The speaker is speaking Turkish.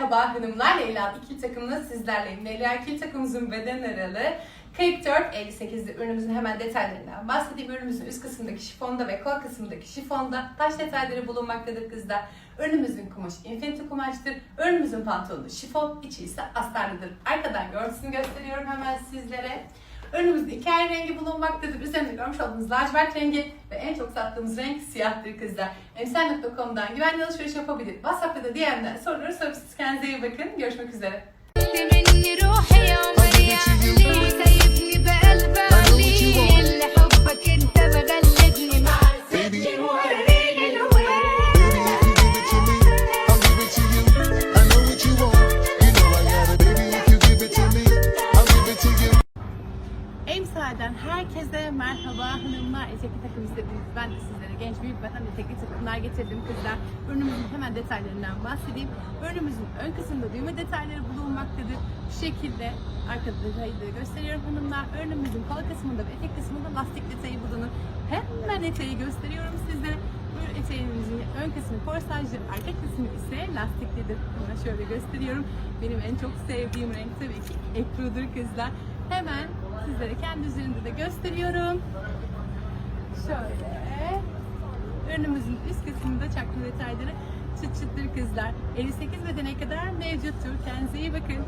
Merhaba hanımlar, Leyla ikili takımla sizlerleyim. Leyla ikili takımımızın beden aralığı 44-58'li ürünümüzün hemen detaylarından bahsedeyim. Ürünümüzün üst kısmındaki şifonda ve kol kısmındaki şifonda taş detayları bulunmaktadır kızlar. Ürünümüzün kumaşı infinity kumaştır. Ürünümüzün pantolonu şifon, içi ise astarlıdır. Arkadan görüntüsünü gösteriyorum hemen sizlere. Ürünümüzde iki ayrı rengi bulunmaktadır. Üzerinde görmüş olduğunuz lacivert rengi ve en çok sattığımız renk siyahtır kızlar. Emsal.com'dan güvenli alışveriş yapabilir. WhatsApp'ta da DM'den soruları sorup siz kendinize iyi bakın. Görüşmek üzere. Emsal'den herkese merhaba hanımlar. Etekli takım istediniz. Ben de sizlere genç büyük beden etekli takımlar getirdim kızlar. Ürünümüzün hemen detaylarından bahsedeyim. Ürünümüzün ön kısmında düğme detayları bulunmaktadır. Şu şekilde arka detayı da gösteriyorum hanımlar. Ürünümüzün kol kısmında ve etek kısmında lastik detayı bulunur. Hemen eteği gösteriyorum sizlere. Bu eteğimizin ön kısmı korsajlı, arka kısmı ise lastiklidir. Hemen şöyle gösteriyorum. Benim en çok sevdiğim renk tabii ki ekrudur kızlar. Hemen sizlere kendi üzerinde de gösteriyorum. Şöyle. Ürünümüzün üst kısmında çakma detayları çıt çıttır kızlar. 58 bedene kadar mevcuttur. Kendinize iyi bakın.